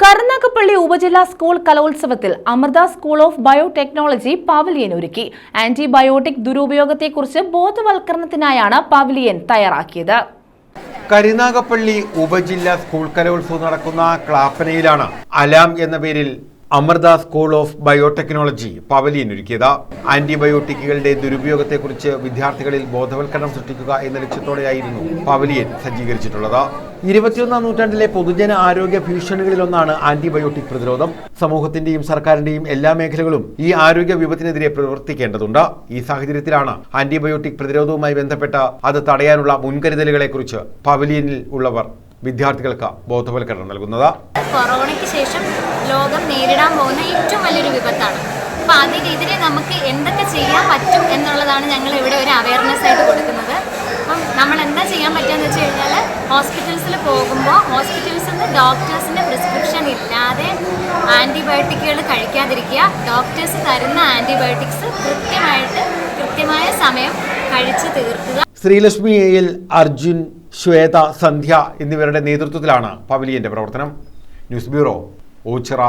കരുനാഗപ്പള്ളി ഉപജില്ലാ സ്കൂൾ കലോത്സവത്തിൽ Amrita school of biotechnology pavilion ഒരുക്കി. ആന്റിബയോട്ടിക് ദുരുപയോഗത്തെക്കുറിച്ച് ബോധവൽക്കരണത്തിനായാണ് പവലിയൻ തയ്യാറാക്കിയത്. കരുനാഗപ്പള്ളി ഉപജില്ലാ സ്കൂൾ കലോത്സവം നടക്കുന്ന ക്ലാപ്പനയിലാണ്. അലാം എന്ന പേരിൽ Amrita school of biotechnology pavilion ഒരുക്കിയത്. ആന്റിബയോട്ടിക്കുകളുടെ ദുരുപയോഗത്തെക്കുറിച്ച് വിദ്യാർത്ഥികളിൽ ബോധവൽക്കരണം സൃഷ്ടിക്കുക എന്ന ലക്ഷ്യത്തോടെയായിരുന്നു പവലിയൻ സജ്ജീകരിച്ചിട്ടുള്ളത്. ഇരുപത്തിയൊന്നാം നൂറ്റാണ്ടിലെ പൊതുജന ആരോഗ്യ ഭീഷണികളിലൊന്നാണ് ആന്റിബയോട്ടിക് പ്രതിരോധം. സമൂഹത്തിന്റെയും സർക്കാരിന്റെയും എല്ലാ മേഖലകളും ഈ ആരോഗ്യ വിപത്തിനെതിരെ പ്രവർത്തിക്കേണ്ടതുണ്ട്. ഈ സാഹചര്യത്തിലാണ് ആന്റിബയോട്ടിക് പ്രതിരോധവുമായി ബന്ധപ്പെട്ട അത് തടയാനുള്ള മുൻകരുതലുകളെക്കുറിച്ച് പവലിയനിൽ ഉള്ളവർ വിദ്യാർത്ഥികൾക്ക് ബോധവൽക്കരണം നൽകുന്നത്. കൊറോണയ്ക്ക് ശേഷം ലോകം നേരിടാൻ പോകുന്ന ഏറ്റവും വലിയൊരു വിപത്താണ്. അപ്പോൾ അതിനെതിരെ നമുക്ക് എന്തൊക്കെ ചെയ്യാൻ പറ്റും എന്നുള്ളതാണ് ഞങ്ങൾ ഇവിടെ ഒരു അവയർനെസ് ആയിട്ട് കൊടുക്കുന്നത്. അപ്പം നമ്മൾ എന്താ ചെയ്യാൻ പറ്റുകയെന്ന് വെച്ച് കഴിഞ്ഞാൽ ഹോസ്പിറ്റൽസിൽ പോകുമ്പോൾ ഹോസ്പിറ്റൽസിൽ നിന്ന് ഡോക്ടേഴ്സിന്റെ പ്രിസ്ക്രിപ്ഷൻ ഇല്ലാതെ ആന്റിബയോട്ടിക്കുകൾ കഴിക്കാതിരിക്കുക. ഡോക്ടേഴ്സ് തരുന്ന ആന്റിബയോട്ടിക്സ് കൃത്യമായിട്ട് കൃത്യമായ സമയം കഴിച്ച് തീർക്കുക. ശ്രീലക്ഷ്മി എയിൽ അർജുൻ ശ്വേത സന്ധ്യ എന്നിവരുടെ നേതൃത്വത്തിലാണ് പവലിയന്റെ പ്രവർത്തനം. News bureau Ochira.